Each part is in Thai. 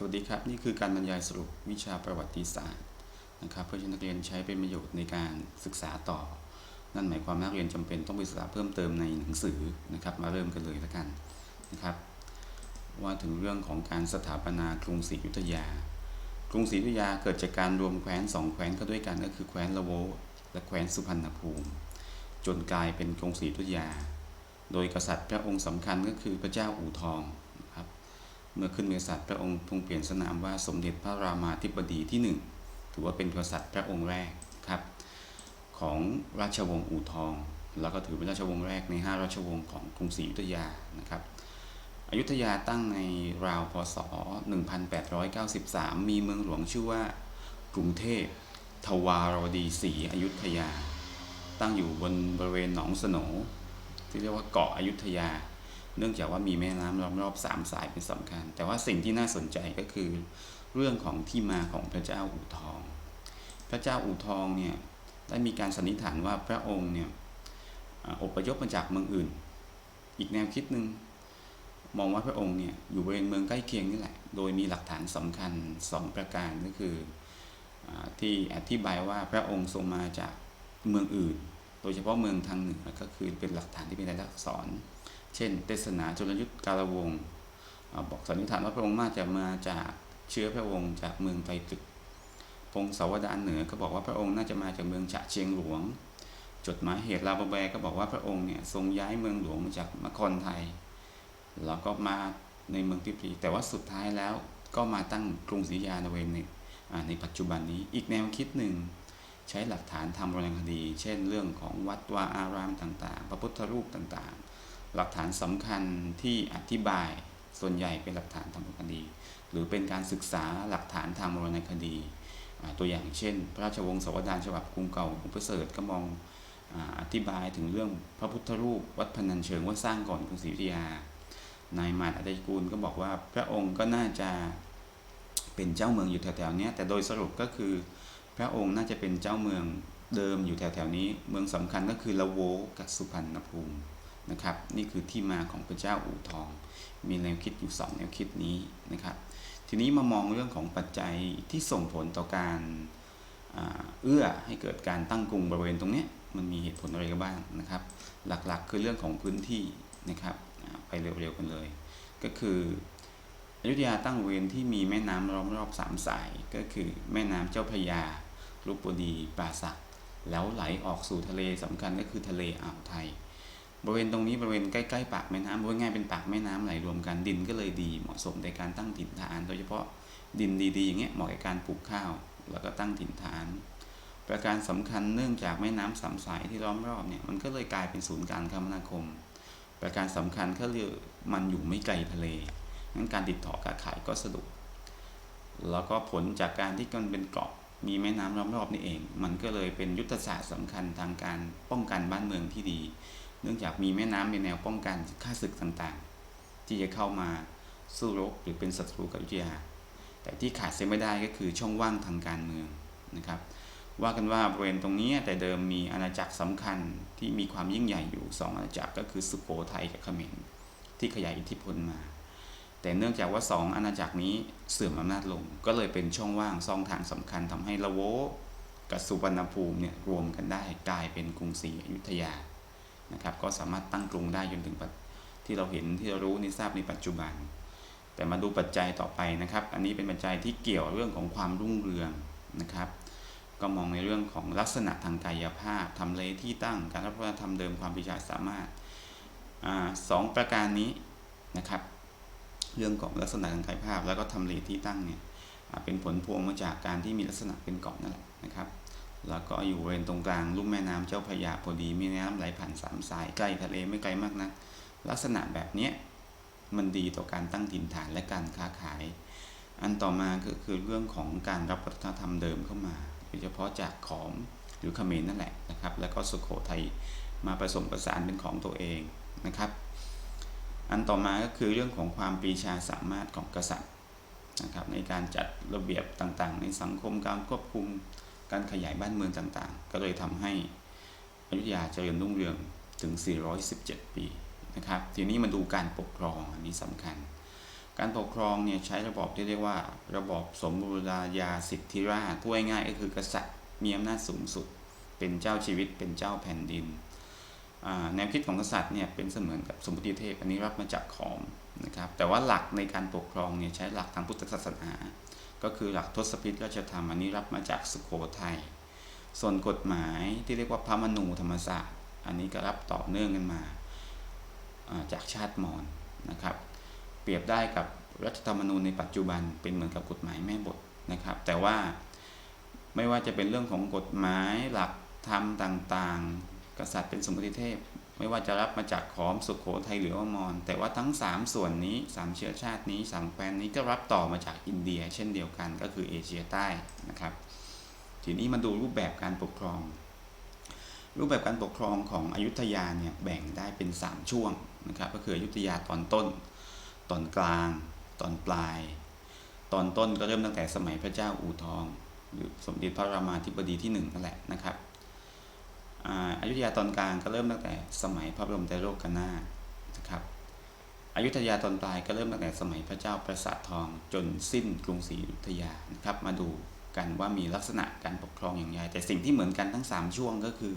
สวัสดีครับ นี่คือการบรรยายสรุปวิชาประวัติศาสตร์นะครับ เพื่อให้นักเรียนใช้เป็นประโยชน์ในการศึกษาต่อ นั่นหมายความว่านักเรียนจำเป็นต้องไปศึกษาเพิ่มเติมในหนังสือนะครับ มาเริ่มกันเลยล้วกันนะครับ ว่าถึงเรื่องของการสถาปนากรุงศรีอยุธยา กรุงศรีอยุธยาเกิดจากการรวมแคว้นสองแคว้นก็ด้วยกันก็คือแคว้นละโวและแคว้นสุพรรณภูมิ จนกลายเป็นกรุงศรีอยุธยา โดยกษัตริย์พระองค์สำคัญก็คือพระเจ้าอู่ทอง เมื่อขึ้นเป็นกษัตริย์พระองค์ทรงเปลี่ยนสนามว่าสมเด็จพระรามาธิบดีที่หนึ่งถือว่าเป็นกษัตริย์พระองค์แรกครับของราชวงศ์อู่ทอง แล้วก็ถือเป็นราชวงศ์แรกในห้าราชวงศ์ของกรุงศรีอยุธยานะครับอยุธยาตั้งในราวพศ 1893 มีเมืองหลวงชื่อว่ากรุงเทพทวารวดีศรีอยุธยา ตั้งอยู่บนบริเวณหนองสนที่เรียกว่าเกาะอยุธยา เนื่องจากว่ามีแม่น้ำล้อมรอบสามสายเป็นสำคัญ แต่ว่าสิ่งที่น่าสนใจก็คือเรื่องของที่มาของพระเจ้าอู่ทอง พระเจ้าอู่ทองเนี่ยได้มีการสันนิษฐานว่าพระองค์เนี่ยอพยพมาจากเมืองอื่น อีกแนวคิดหนึ่งมองว่าพระองค์เนี่ยอยู่บริเวณเมืองใกล้เคียงนี่แหละ โดยมีหลักฐานสำคัญสองประการก็คืออที่อธิบายว่าพระองค์ทรงมาจากเมืองอื่น โดยเฉพาะเมืองทางเหนือก็คือเป็นหลักฐานที่เป็นลายลักษณ์อักษร เช่นเทศนาจรยุทธกาลวงศ์บอกสันนิษฐานว่าพระองค์มาจะมาจากเชื้อพระองค์จากเมืองไตรตึก พงศาวดารเหนือก็บอกว่าพระองค์น่าจะมาจากเมืองฉะเชียงหลวง จดหมายเหตุลาบแบก็บอกว่าพระองค์เนี่ยทรงย้ายเมืองหลวงมาจากนครไทย แล้วก็มาในเมืองพิปรีแต่ว่าสุดท้ายแล้วก็มาตั้งกรุงศรีอยุธยาในเวณในในปัจจุบันนี้อีกแนวคิดหนึ่ง ใช้หลักฐานทำโบราณคดี เช่น เรื่องของวัดวาอารามต่างๆ พระพุทธรูปต่างๆ หลักฐานสำคัญที่อธิบายส่วนใหญ่เป็นหลักฐานทางโบรณคดี หรือเป็นการศึกษาหลักฐานทางโบราณคดี ตัวอย่างเช่น พระราชวงศ์สวดานฉบับกรุงเก่าของประเสริฐก็มองออธิบายถึงเรื่องพระพุทธรูปวัดพนัญเชิงว่าสร้างก่อนกรุงศรีอยุธยานายมาดอัตยกูลก็บอกว่าพระองค์ก็น่าจะเป็นเจ้าเมืองอยู่แถวๆนี้แต่โดยสรุปก็คือพระองค์น่าจะเป็นเจ้าเมืองเดิมอยู่แถวๆนี้ เมืองสำคัญก็คือละโวกับสุพรรณภูมิ นะครับ นี่คือที่มาของพระเจ้าอู่ทอง มีแนวคิดอยู่สองแนวคิดนี้นะครับ ทีนี้มามองเรื่องของปัจจัยที่ส่งผลต่อการเอื้อให้เกิดการตั้งกรุงบริเวณตรงนี้มันมีเหตุผลอะไรกันบ้างนะครับ หลักๆคือเรื่องของพื้นที่นะครับไปเร็วๆกันเลย ก็คืออยุธยาตั้งเวณที่มีแม่น้ำล้อมรอบสามสาย ก็คือแม่น้ำเจ้าพระยาลุปดีปราสัก แล้วไหลออกสู่ทะเลสำคัญก็คือทะเลอ่าวไทย บริเวณตรงนี้บริเวณใกล้ๆปากแม่น้ำว่าง่ายเป็นปากแม่น้ำไหลรวมกันดินก็เลยดีเหมาะสมในการตั้งถิ่นฐาน โดยเฉพาะดินดีๆอย่างเงี้ยเหมาะกับการปลูกข้าว แล้วก็ตั้งถิ่นฐาน ประการสำคัญเนื่องจากแม่น้ำสามสายที่ล้อมรอบเนี่ยมันก็เลยกลายเป็นศูนย์การคมนาคม ประการสำคัญก็คือมันอยู่ไม่ไกลทะเลงั้นการติดต่อการขายก็สะดวกแล้วก็ผลจากการที่มันเป็นเกาะมีแม่น้ำล้อมรอบนี่เอง มันก็เลยเป็นยุทธศาสตร์สำคัญทางการป้องกันบ้านเมืองที่ดี เนื่องจากมีแม่น้ำเป็นแนวป้องกันค่าศึกต่างๆ ที่จะเข้ามาสู้รบหรือเป็นศัตรูกับอยุธยา แต่ที่ขาดเสียไม่ได้ก็คือช่องว่างทางการเมืองนะครับ ว่ากันว่าบริเวณตรงนี้แต่เดิมมีอาณาจักรสำคัญที่มีความยิ่งใหญ่อยู่สองอาณาจักรก็คือสุโขทัยกับเขมรที่ขยายอิทธิพลมา แต่เนื่องจากว่าสองอาณาจักรนี้เสื่อมอำนาจลง ก็เลยเป็นช่องว่างซ่องทางสำคัญทำให้ละโวกับสุวรรณภูมิเนี่ยรวมกันได้กลายเป็นกรุงศรีอยุธยา นะครับ ก็สามารถตั้งกรุงได้จนถึงปัจที่เราเห็นที่เรารู้นี่ทราบในปัจจุบัน แต่มาดูปัจจัยต่อไปนะครับ อันนี้เป็นปัจจัยที่เกี่ยวเรื่องของความรุ่งเรืองนะครับ ก็มองในเรื่องของลักษณะทางกายภาพทำเลที่ตั้งการรับวัฒนธรรมเดิมความพิจารสามารถอสองประการนี้นะครับ เรื่องของลักษณะทางกายภาพแล้วก็ทำเลที่ตั้งเนี่ยเป็นผลพวงมาจากการที่มีลักษณะเป็นเกาะนั่นแหละนะครับ แล้วก็อยู่บริเวณตรงกลางลุ่มแม่น้ำเจ้าพระยาพอดีมีน้ำไหลผ่านสามสายใกล้ทะเลไม่ไกลมากนัก ลักษณะแบบเนี้มันดีต่อการตั้งถิ่นฐานและการค้าขาย อันต่อมาก็คือเรื่องของการรับวัฒนธรรมเดิมเข้ามาโดยเฉพาะจากขอมหรือเขมรนั่นแหละนะครับ แล้วก็สุโขทัยมาผสมประสานเป็นของตัวเองนะครับ อันต่อมาก็คือเรื่องของความปีชาสามารถของกษัตริย์นะครับในการจัดระเบียบต่างๆ ในสังคมการควบคุม การขยายบ้านเมืองต่างๆ ก็เลยทำให้อยุธยาเจริญรุ่งเรืองถึง 417 ปีนะครับทีนี้มาดูการปกครองอันนี้สำคัญ การปกครองเนี่ยใช้ระบอบที่เรียกว่า ระบอบสมบูรณาญาสิทธิราชพูดง่ายๆก็คือกษัตริย์มีอำนาจสูงสุด เป็นเจ้าชีวิตเป็นเจ้าแผ่นดินแนวคิดของกษัตริย์เนี่ยเป็นเสมือนกับสมมติเทพอันนี้รับมาจากขอมนะครับแต่ว่าหลักในการปกครองเนี่ยใช้หลักทางพุทธศาสนา ก็คือหลักทศพิธราชธรรมอันนี้รับมาจากสุโขทัยส่วนกฎหมายที่เรียกว่าพระมนูธรรมศาสตร์ อันนี้ก็รับต่อเนื่องกันมาจากชาติมอญนะครับ เปรียบได้กับรัฐธรรมนูญในปัจจุบันเป็นเหมือนกับกฎหมายแม่บทนะครับ แต่ว่าไม่ว่าจะเป็นเรื่องของกฎหมายหลักธรรมต่างๆ กษัตริย์เป็นสมมติเทพ ไม่ว่าจะรับมาจากขอมสุโขทัยหรือว่ามอญแต่ว่าทั้ง 3 ส่วนนี้ 3 เชื้อชาตินี้สามแคว้นนี้ก็รับต่อมาจากอินเดีย เช่นเดียวกันก็คือเอเชียใต้นะครับ ทีนี้มาดูรูปแบบการปกครอง รูปแบบการปกครองของอยุธยาเนี่ยแบ่งได้เป็น 3 ช่วงนะครับก็คืออยุธยาตอนต้น ตอนกลาง ตอนปลาย ตอนต้นก็เริ่มตั้งแต่สมัยพระเจ้าอู่ทอง หรือสมเด็จพระรามาธิบดีที่หนึ่งนั่นแหละนะครับ อายุธยาตอนกลางก็เริ่มตั้งแต่สมัยพระบรมไตรโลกนาถนะครับอยุธยาตอนปลายก็เริ่มตั้งแต่สมัยพระเจ้าประสาททองจนสิ้นกรุงศรีอยุธยานะครับ มาดูกันว่ามีลักษณะการปกครองอย่างไรแต่สิ่งที่เหมือนกันทั้ง 3 ช่วงก็คือ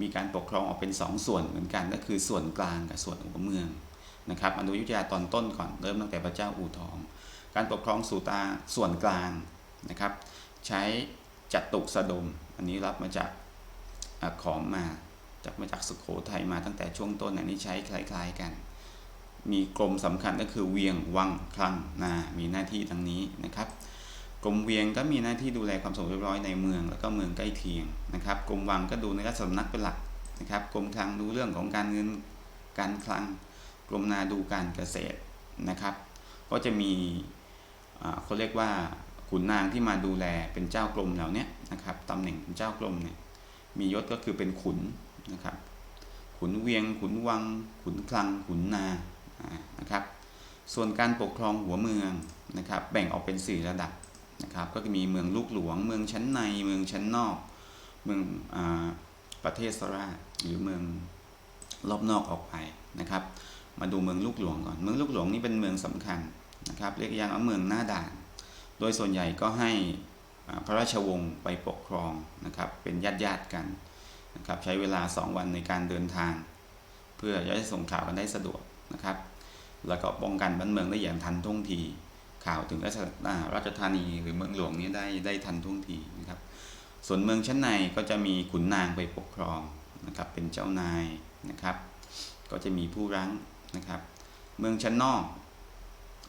มีการปกครองออกเป็น 2 ส่วนเหมือนกันก็คือส่วนกลางกับส่วนหัวเมืองนะครับมาดูอยุธยาตอนต้นก่อนเริ่มตั้งแต่พระเจ้าอู่ทอง การปกครองสู่ตาส่วนกลางนะครับ ใช้จัตุสดม อันนี้รับมาจาก ขอมมาจากมาจากสุโขทัยมาตั้งแต่ช่วงต้นอันนี้ใช้คล้ายๆกัน มีกรมสำคัญก็คือเวียงวังคลังนามีหน้าที่ดังนี้นะครับกรมเวียงก็มีหน้าที่ดูแลความสงบเรียบร้อยในเมือง แล้วก็เมืองใกล้เคียงนะครับกรมวังก็ดูในราชสำนักเป็นหลักนะครับกรมคลังดูเรื่องของการเงินการคลังกรมนาดูการเกษตรนะครับ ก็จะมีเขาเรียกว่าขุนนางที่มาดูแลเป็นเจ้ากรมเหล่านี้นะครับตำแหน่งเป็นเจ้ากรมเนี่ย มียศก็คือเป็นขุนนะครับ ขุนเวียง ขุนวัง ขุนคลัง ขุนนาอ่านะครับ ส่วนการปกครองหัวเมืองนะครับ แบ่งออกเป็นสี่ระดับนะครับ ก็จะมีเมืองลูกหลวง เมืองชั้นใน เมืองชั้นนอก เมืองอประเทศสราหรือเมืองรอบนอกออกไปนะครับ มาดูเมืองลูกหลวงก่อน เมืองลูกหลวงนี่เป็นเมืองสำคัญนะครับ เรียกย่างว่าเมืองหน้าด่าน โดยส่วนใหญ่ก็ให้ พระราชวงศ์ไปปกครองนะครับ เป็นญาติญาติกันนะครับใช้เวลา 2 วันในการเดินทาง เพื่อจะได้ส่งข่าวกันได้สะดวกนะครับ แล้วก็ป้องกันบ้านเมืองได้อย่างทันท่วงที ข่าวถึงราชอ่าราชธานีหรือเมืองหลวงนี้ได้ได้ทันท่วงทีนะครับ ส่วนเมืองชั้นในก็จะมีขุนนางไปปกครองนะครับเป็นเจ้านายนะครับ ก็จะมีผู้รั้งนะครับ เมืองชั้นนอก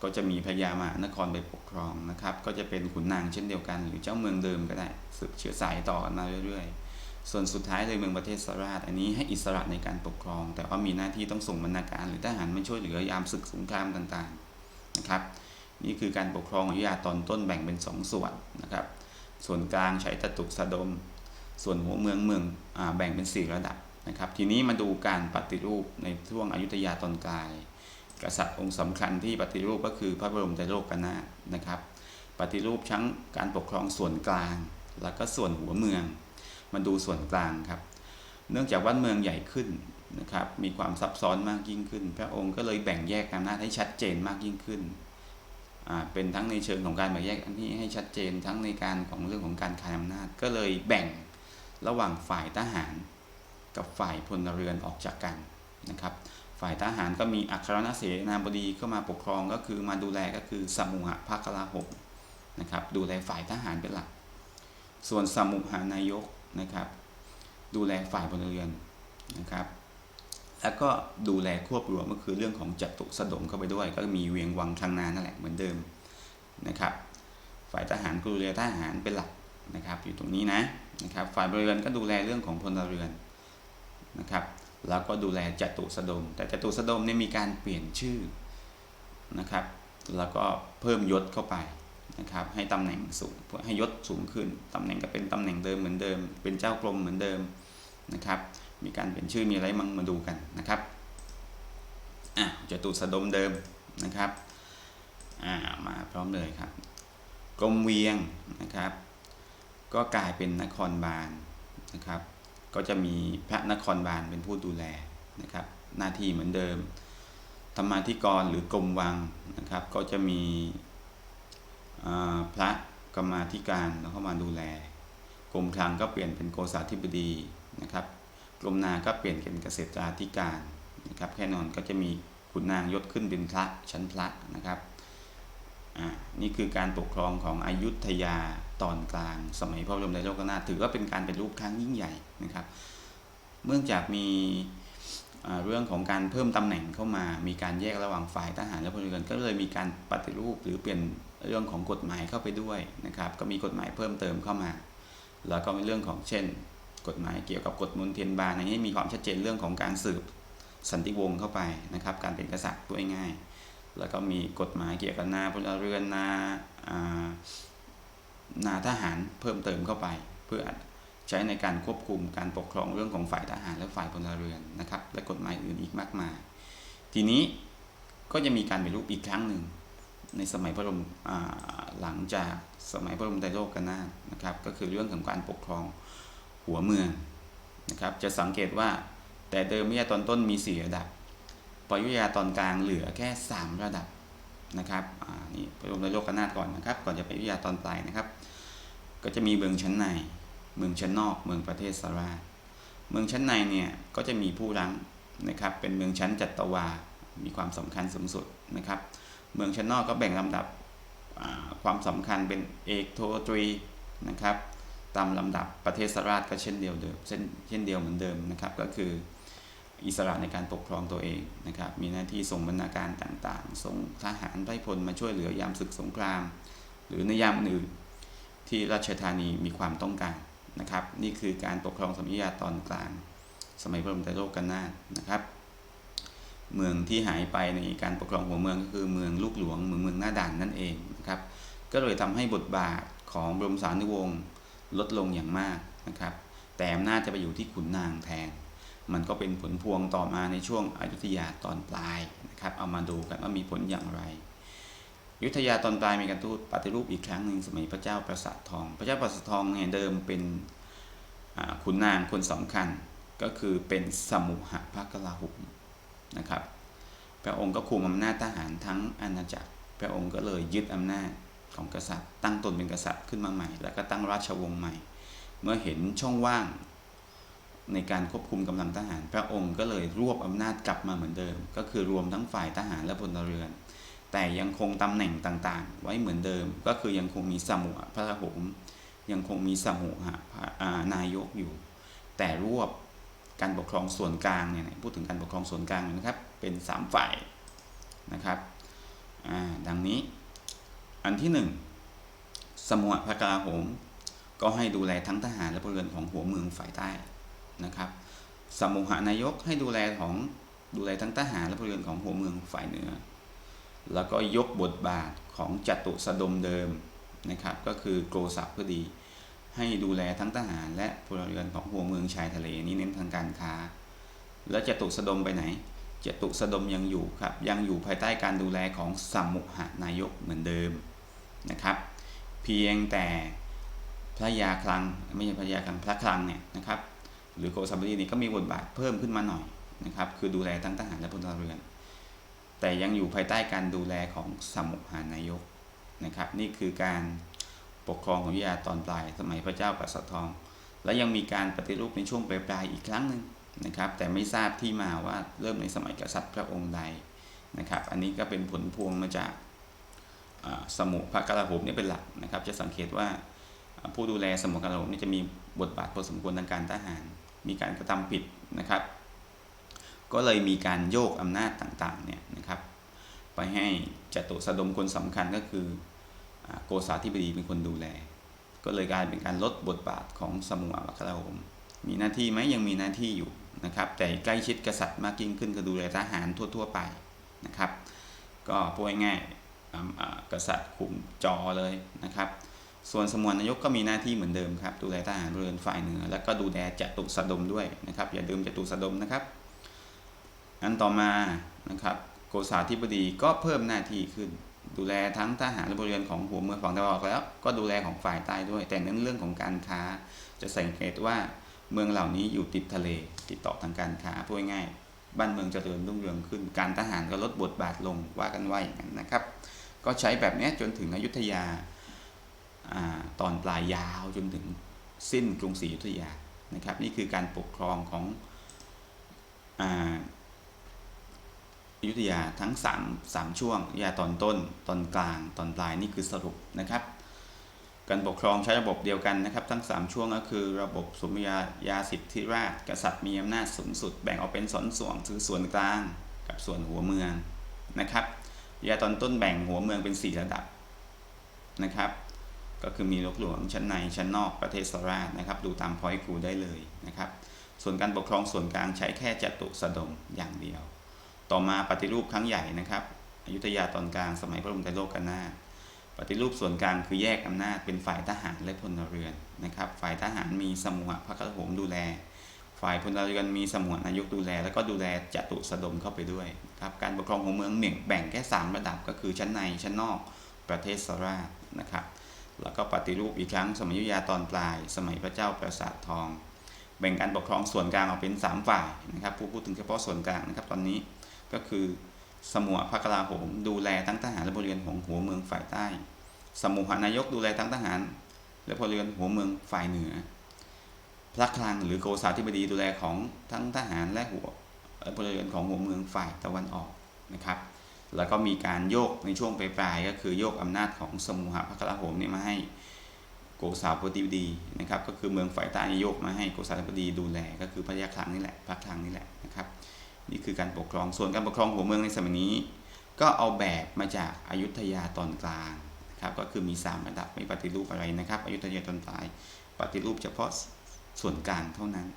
ก็จะมีพญามหานครไปปกครองนะครับ ก็จะเป็นขุนนางเช่นเดียวกันหรือเจ้าเมืองเดิมก็ได้สืบเชื้อสายต่อกันมาเรื่อยๆ ส่วนสุดท้ายเลยเมืองประเทศสราช อันนี้ให้อิสระในการปกครอง แต่ว่ามีหน้าที่ต้องส่งบรรณาการ หรือทหารมาช่วยเหลือยามศึกสงครามต่างๆนะครับ นี่คือการปกครองอยุธยาตอนต้นแบ่งเป็นสองส่วนนะครับ ส่วนกลางใช้ตะตุสะดม ส่วนหัวเมืองเมืองอแบ่งเป็นสี่ระดับนะครับ ทีนี้มาดูการปฏิรูปในช่วงอยุธยาตอนกลาง กษัตริย์องค์สำคัญที่ปฏิรูปก็คือพระบรมไตรโลกนาถนะครับ ปฏิรูปทั้งการปกครองส่วนกลาง แล้วก็ส่วนหัวเมือง มาดูส่วนกลางครับ เนื่องจากว่าเมืองใหญ่ขึ้นนะครับ มีความซับซ้อนมากยิ่งขึ้น พระองค์ก็เลยแบ่งแยกอำนาจให้ชัดเจนมากยิ่งขึ้น เป็นทั้งในเชิงของการแบ่งแยกอันที่ให้ชัดเจนทั้งในการของเรื่องของการคายอำนาจ ก็เลยแบ่งระหว่างฝ่ายทหาร กับฝ่ายพลเรือนออกจากกันนะครับ ฝ่ายทหารก็มีอัครนเสนาบดีเข้ามาปกครองก็คือมาดูแลก็คือสมุหภาคลาหมนะครับ ดูแลฝ่ายทหารเป็นหลัก ส่วนสมุหานายกนะครับ ดูแลฝ่ายพลเรือนนะครับ แล้วก็ดูแลควบรวมก็คือเรื่องของจัตุสดมเข้าไปด้วย ก็มีเวียงวังทางนานั่นแหละเหมือนเดิมนะครับ ฝ่ายทหารก็ดูแลทหารเป็นหลักนะครับ อยู่ตรงนี้นะนะครับ ฝ่ายพลเรือนก็ดูแลเรื่องของพลเรือนนะครับ แล้วก็ดูแลจตุสดม แต่จตุสดมเนี่ยมีการเปลี่ยนชื่อนะครับ แล้วก็เพิ่มยศเข้าไปนะครับ ให้ตำแหน่งสูงให้ยศสูงขึ้นตำแหน่งก็เป็นตำแหน่งเดิมเหมือนเดิม เป็นเจ้ากรมเหมือนเดิมนะครับ มีการเปลี่ยนชื่อมีอะไรมั่งมาดูกันนะครับอะจตุสดมเดิมนะครับอ่ามาพร้อมเลยครับกรมเวียงนะครับ ก็กลายเป็นนครบาลนะครับ ก็จะมีพระนครบาลเป็นผู้ดูแลนะครับ หน้าที่เหมือนเดิม ธรรมาธิกรหรือกรมวังนะครับ ก็จะมีพระกรรมาธิการแล้วเข้ามาดูแล กรมคลังก็เปลี่ยนเป็นโกษาธิบดีนะครับ กรมนาก็เปลี่ยนเป็นเกษตราธิการนะครับ แค่นอนก็จะมีขุนนางยศขึ้นเป็นพระชั้นพระนะครับ นี่คือการปกครองของอยุธยาตอนกลาง สมัยพระบรมไตรโลกนาถถือว่าเป็นการเป็นรูปครั้งยิ่งใหญ่นะครับเนื่องจากมีเรื่องของการเพิ่มตำแหน่งเข้ามา มีการแยกระหว่างฝ่ายทหารและพลเรือนก็เลยมีการปฏิรูปหรือเปลี่ยนเรื่องของกฎหมายเข้าไปด้วยนะครับ ก็มีกฎหมายเพิ่มเติมเข้ามา แล้วก็เป็นเรื่องของเช่น กฎหมายเกี่ยวกับกฎมนเทียนบานอย่างนี้มีความชัดเจนเรื่องของการสืบสันติวงศ์เข้าไปนะครับ การเป็นกษัตริย์ด้วยง่าย แล้วก็มีกฎหมายเกี่ยวกับนาพลเรือนนาอานาทหารเพิ่มเติมเข้าไป เพื่อใช้ในการควบคุมการปกครองเรื่องของฝ่ายทหารและฝ่ายพลเรือนนะครับ และกฎหมายอื่นอีกมากมาย ทีนี้ก็จะมีการเป็นรูปอีกครั้งหนึ่งในสมัยพระบรมหลังจากสมัยพระบรมไตรโลกนาถนะครับ ก็คือเรื่องของการปกครองหัวเมืองนะครับ จะสังเกตว่าแต่เดิมวิทยาตอนต้นมีสี่ระดับ ปยุธยาตอนกลางเหลือแค่สามระดับนะครับอ่านี่พระบรมไตรโลกนาถก่อนนะครับ ก่อนจะไปวิทยาตอนปลายนะครับ ก็จะมีเมืองชั้นใน เมืองชั้นนอก เมืองประเทศสาราเมืองชั้นในเนี่ยก็จะมีผู้รั้งนะครับ เป็นเมืองชั้นจัตวา มีความสำคัญสูงสุดนะครับ เมืองชั้นนอกก็แบ่งลำดับความสำคัญเป็นเอกโทตรีนะครับ ตามลำดับประเทศสราก็เช่นเดียวเดิมเช่นเช่นเดียวเหมือนเดิมนะครับ ก็คือ อิสระในการปกครองตัวเองนะครับ มีหน้าที่ส่งบรรณาการต่างๆ ส่งทหารไพร่พลมาช่วยเหลือยามศึกสงคราม หรือในยามอื่นที่ราชธานีมีความต้องการนะครับ นี่คือการปกครองสมัยยาตอนกลาง สมัยพระบรมไตรโลกนาถนะครับ เมืองที่หายไปในการปกครองหัวเมืองก็คือเมืองลูกหลวงเมืองเมืองหน้าด่านนั่นเองนะครับ ก็เลยทำให้บทบาทของบรมสารีวงศ์ลดลงอย่างมากนะครับ แต่อำนาจจะไปอยู่ที่ขุนนางแทน มันก็เป็นผลพวงต่อมาในช่วงอยุธยาตอนปลายนะครับ เอามาดูกันว่ามีผลอย่างไร ยุธยาตอนปลายมีการทูตปฏิรูปอีกครั้งหนึ่งสมัยพระเจ้าประสาททอง พระเจ้าประสาททองเนี่ยเดิมเป็นขุนนางคนสำคัญก็คือเป็นสมุหะพระกลาหุมนะครับ พระองค์ก็คุมอำนาจทหารทั้งอาณาจักร พระองค์ก็เลยยึดอำนาจของกษัตริย์ ตั้งตนเป็นกษัตริย์ขึ้นมาใหม่ แล้วก็ตั้งราชวงศ์ใหม่ เมื่อเห็นช่องว่าง ในการควบคุมกำลังทหาร พระองค์ก็เลยรวบอำนาจกลับมาเหมือนเดิม ก็คือรวมทั้งฝ่ายทหารและพลเรือน แต่ยังคงตำแหน่งต่างๆ ไว้เหมือนเดิม ก็คือยังคงมีสมุหพระหมยังคงมีสมุหะพระอ่านายกอยู่ แต่รวบการปกครองส่วนกลางเนี่ยพูดถึงการปกครองส่วนกลางนะครับเป็นสามฝ่ายนะครับดังนี้อันที่หนึ่งสมุหพระกาโหม ก็ให้ดูแลทั้งทหารและพลเรือนของหัวเมืองฝ่ายใต้ นะครับสมุหานายกให้ดูแลของดูแลทั้งทหารและพลเรือนของหัวเมืองฝ่ายเหนือ แล้วก็ยกบทบาทของจตุสดมเดิมนะครับ ก็คือโกษะพอดี ให้ดูแลทั้งทหารและพลเรือนของหัวเมืองชายทะเลนี่เน้นทางการค้า แล้วจตุสดมไปไหนจตุสดมยังอยู่ครับ ยังอยู่ภายใต้การดูแลของสมุหานายกเหมือนเดิมนะครับ เพียงแต่พระยาคลังไม่ใช่พระยาคลังพระคลังเนี่ยนะครับ หรือโกษบดีนี่ก็มีบทบาทเพิ่มขึ้นมาหน่อยนะครับคือดูแลทั้งทหารและพลเรือน แต่ยังอยู่ภายใต้การดูแลของสมุหานายกนะครับนี่คือการปกครองของวิทยาตอนปลาย สมัยพระเจ้ากษัตริย์ทอง และยังมีการปฏิรูปในช่วงปลายๆอีกครั้งหนึ่งนะครับ แต่ไม่ทราบที่มาว่าเริ่มในสมัยกษัตริย์พระองค์ใดนะครับ อันนี้ก็เป็นผลพวงมาจากสมุพระกลาโหมนี่เป็นหลักนะครับ จะสังเกตว่าผู้ดูแลสมุกลาโหมนี่จะมีบทบาทพอสมควรทางการทหาร มีการกระทำผิดนะครับ ก็เลยมีการโยกอำนาจต่างๆเนี่ยนะครับ ไปให้จตุสดมคนสำคัญก็คือโกษาธิบดีเป็นคนดูแล ก็เลยกลายเป็นการลดบทบาทของสมุอาวัคราโหมมีหน้าที่ไหมยังมีหน้าที่อยู่นะครับ แต่ใกล้ชิดกษัตริย์มากยิ่งขึ้นก็ดูแลทหารทั่ว ๆ ไปนะครับ ก็พูดง่ายๆกษัตริย์คุมจอเลยนะครับ ส่วนสมวนนายกก็มีหน้าที่เหมือนเดิมครับ ดูแลทหารเรือนฝ่ายเหนือ แล้วก็ดูแลจตุสดมด้วยนะครับ อย่าลืมจตุสดมนะครับ อันต่อมานะครับโกษาธิบดีก็เพิ่มหน้าที่ขึ้น ดูแลทั้งทหารและพลเรือนของหัวเมืองฝั่งตะวันออกแล้ว ก็ดูแลของฝ่ายใต้ด้วย แต่เน้นเรื่องของการค้าจะสังเกตว่าเมืองเหล่านี้อยู่ติดทะเล ติดต่อทางการค้าพูดง่ายบ้านเมืองเจริญรุ่งเรืองขึ้น การทหารก็ลดบทบาทลงว่ากันไว้อย่างนั้นนะครับ ก็ใช้แบบนี้จนถึงอยุธยา ตอนปลายยาวจนถึงสิ้นกรุงศรีอยุธยานะครับ นี่คือการปกครองของอยุธยาทั้ง3 3ช่วงอยุธยาตอนต้น ตอนกลาง ตอนปลายนี่คือสรุปนะครับ การปกครองใช้ระบบเดียวกันนะครับ ทั้ง 3 ช่วงก็คือระบบสมญายาสิทธิราชกษัตริย์มีอำนาจสูงสุดแบ่งออกเป็นสอนส่วนคือส่วนกลางกับส่วนหัวเมืองนะครับยาตอนต้นแบ่งหัวเมืองเป็น 4 ระดับนะครับ ก็คือมีลูกหลวงชั้นในชั้นนอกประเทศสราชนะครับ ดูตามพอยต์ครูได้เลยนะครับ ส่วนการปกครองส่วนกลางใช้แค่จัตุสดมอย่างเดียว ต่อมาปฏิรูปครั้งใหญ่นะครับอยุธยาตอนกลางสมัยพระบรมไตรโลกนาถปฏิรูปส่วนกลางคือแยกอำนาจเป็นฝ่ายทหารและพลเรือนนะครับ ฝ่ายทหารมีสมุหพระกระโหมดูแล ฝ่ายพลเรือนมีสมุหนายกดูแล แล้วก็ดูแลจัตุสดมเข้าไปด้วยครับการปกครองของเมืองเนี่ยแบ่งแค่3ระดับก็คือชั้นในชั้นนอกประเทศสราชนะครับ แล้วก็ปฏิรูปอีกครั้งสมัยยุธยาตอนปลาย สมัยพระเจ้าปราสาททอง แบ่งการปกครองส่วนกลางออกเป็น 3 ฝ่ายนะครับผู้พูดถึงเฉพาะส่วนกลางนะครับ ตอนนี้ก็คือสมุหพระกลาโหม ดูแลทั้งทหารและพลเรือนของหัวเมืองฝ่ายใต้ สมุหนายกดูแลทั้งทหาร และพลเรือนหัวเมืองฝ่ายเหนือ พระคลังหรือโกษาธิบดีดูแลของทั้งทหารและหัวพลเรือนของหัวเมืองฝ่ายตะวันออกนะครับ แล้วก็มีการโยกในช่วงปลายๆก็คือโยกอำนาจของสมุหพระกลาโหมเนี่ยมาให้โกษาธิบดีนะครับ ก็คือเมืองฝ่ายใต้โยกมาให้โกษาธิบดีดูแลก็คือพระยาคลังนี่แหละพระคลังนี่แหละนะครับ นี่คือการปกครองส่วนการปกครองหัวเมืองในสมัยนี้ ก็เอาแบบมาจากอายุทยาตอนกลางนะครับ ก็คือมี 3 ระดับไม่ปฏิรูปอะไรนะครับอายุทยาตอนปลายปฏิรูปเฉพาะส่วนกลางเท่านั้น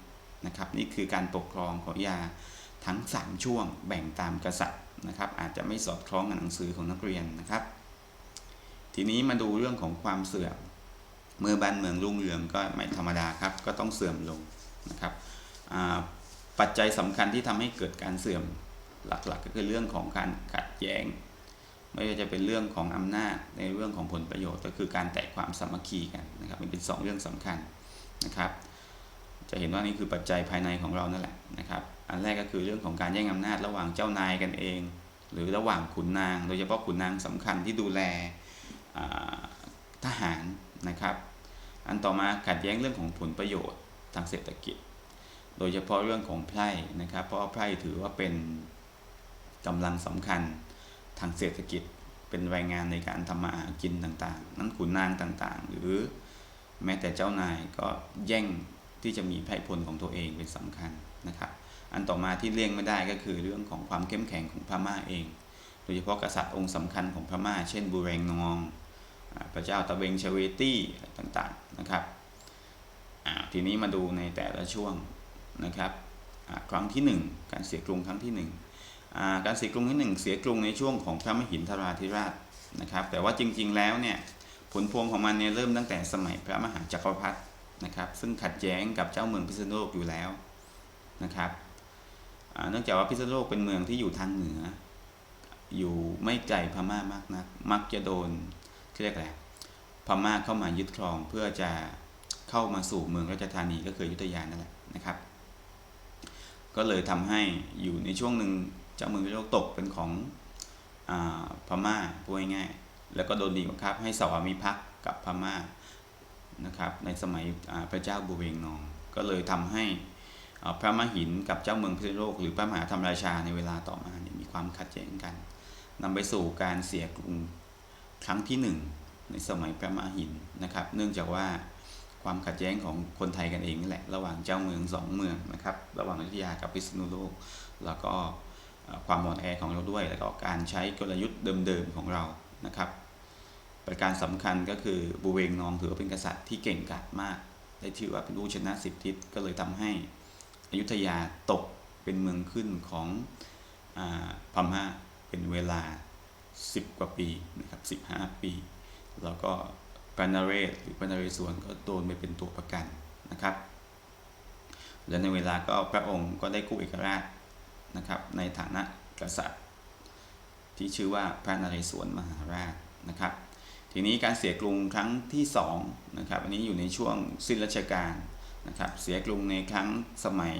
นะครับ นี่คือการปกครองของยาทั้ง 3 ช่วงแบ่งตามกษัตริย์ นะครับอาจจะไม่สอดคล้องกับหนังสือของนักเรียนนะครับ ทีนี้มาดูเรื่องของความเสื่อม เมื่อบ้านเมืองรุ่งเรืองก็ไม่ธรรมดาครับก็ต้องเสื่อมลงนะครับปัจจัยสำคัญที่ทำให้เกิดการเสื่อมหลักๆ ก็คือเรื่องของการขัดแย้ง ไม่ว่าจะเป็นเรื่องของอำนาจในเรื่องของผลประโยชน์ ก็คือการแตกความสามัคคีกันนะครับมันเป็นสองเรื่องสำคัญนะครับ จะเห็นว่านี่คือปัจจัยภายในของเรานั่นแหละนะครับ อันแรกก็คือเรื่องของการแย่งอำนาจระหว่างเจ้านายกันเอง หรือระหว่างขุนนาง โดยเฉพาะขุนนางสำคัญที่ดูแลทหารนะครับ อันต่อมาขัดแย้งเรื่องของผลประโยชน์ทางเศรษฐกิจ โดยเฉพาะเรื่องของไพร่นะครับ เพราะไพร่ถือว่าเป็นกำลังสำคัญทางเศรษฐกิจเป็นแรงงานในการทำมาหากินต่างๆ นั้นขุนนางต่างๆ หรือแม้แต่เจ้านายก็แย่งที่จะมีไพร่พลของตัวเองเป็นสำคัญนะครับ อันต่อมาที่เลี่ยงไม่ได้ก็คือเรื่องของความเข้มแข็งของพม่าเอง โดยเฉพาะกษัตริย์องค์สำคัญของพม่า เช่นบูเรงนอง พระเจ้าตะเบงชเวตี้ต่างๆนะครับ ทีนี้มาดูในแต่ละช่วงนะครับครั้งที่ 1 การเสียกรุงครั้งที่ 1 การเสียกรุงที่ 1 เสียกรุงในช่วงของพระมหินทราธิราชนะครับ แต่ว่าจริงๆแล้วเนี่ยผลพวงของมันเนี่ยเริ่มตั้งแต่สมัยพระมหาจักรพรรดินะครับ ซึ่งขัดแย้งกับเจ้าเมืองพิษณุโลกอยู่แล้วนะครับ เนื่องจากว่าพิษณุโลกเป็นเมืองที่อยู่ทางเหนือ อยู่ไม่ไกลพม่ามากนัก มักจะโดนเรียกอะไรพม่าเข้ามายึดครองเพื่อจะเข้ามาสู่เมืองราชธานีก็คือยุธยานั่นแหละนะครับ ก็เลยทำให้อยู่ในช่วงหนึ่งเจ้าเมืองพิษณุโลกตกเป็นของอพม่าพูดง่ายๆแล้วก็โดนดีบังคับ ให้สวามิภักดิ์กับพม่านะครับ ในสมัยพระเจ้าบุเรงนอง ก็เลยทำให้ พระมหินกับเจ้าเมืองพิษณุโลกหรือพระมหาธรรมราชาในเวลาต่อมาเนี่ยมีความขัดแย้งกันนำไปสู่การเสียกรุงครั้งที่ 1 ในสมัยพระมหินนะครับ เนื่องจากว่าความขัดแย้งของคนไทยกันเองนี่แหละระหว่างเจ้าเมืองสองเมืองนะครับ ระหว่างอยุธยากับพิษณุโลก แล้วก็ความอ่อนแอของเราด้วย แล้วก็การใช้กลยุทธ์เดิมๆของเรานะครับ ประการสำคัญก็คือบูเวงนองถือว่าเป็นกษัตริย์ที่เก่งกาจมาก ได้ชื่อว่าเป็นผู้ชนะสิบทิศก็เลยทำให้ อยุธยาตกเป็นเมืองขึ้นของอพม่าเป็นเวลา 10 กว่าปีนะครับ15 ปี แล้วก็ปานาเรศหรือปานาเรศวนก็โดนไปเป็นตัวประกันนะครับ และในเวลาก็พระองค์ก็ได้กู้เอกราชนะครับในฐานะกษัตริย์ ที่ชื่อว่าพระนเรศวรมหาราชนะครับ ทีนี้การเสียกรุงครั้งที่2นะครับอันนี้อยู่ในช่วงสิ้นรัชกาล นะครับเสียกรุงในครั้งสมัย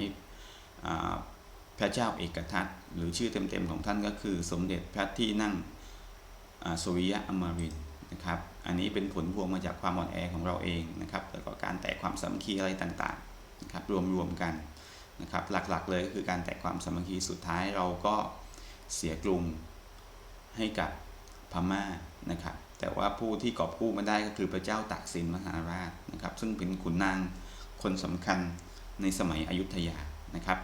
พระเจ้าเอกทัตหรือชื่อเต็มๆของท่านก็คือสมเด็จพระที่นั่งอ่าสุริยะอมรินนะครับอันนี้เป็นผลพวงมาจากความอ่อนแอของเราเองนะครับแล้วก็การแตกความสามัคคีอะไรต่างๆนะครับรวมๆกันนะครับหลักๆเลยก็คือการแตกความสามัคคีสุดท้ายเราก็เสียกรุงให้กับพม่านะครับแต่ว่าผู้ที่กอบกู้มาได้ก็คือพระเจ้าตากสินมหาราชนะครับซึ่งเป็นขุนนาง คนสำคัญในสมัยอยุธยานะครับ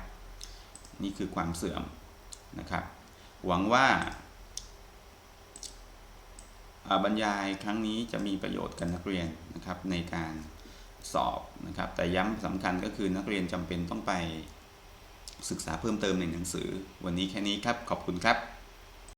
นี่คือความเสื่อมนะครับ หวังว่าบรรยายครั้งนี้จะมีประโยชน์กับนักเรียนนะครับในการสอบนะครับ แต่ย้ำสำคัญก็คือนักเรียนจำเป็นต้องไปศึกษาเพิ่มเติมในหนังสือ วันนี้แค่นี้ครับ ขอบคุณครับ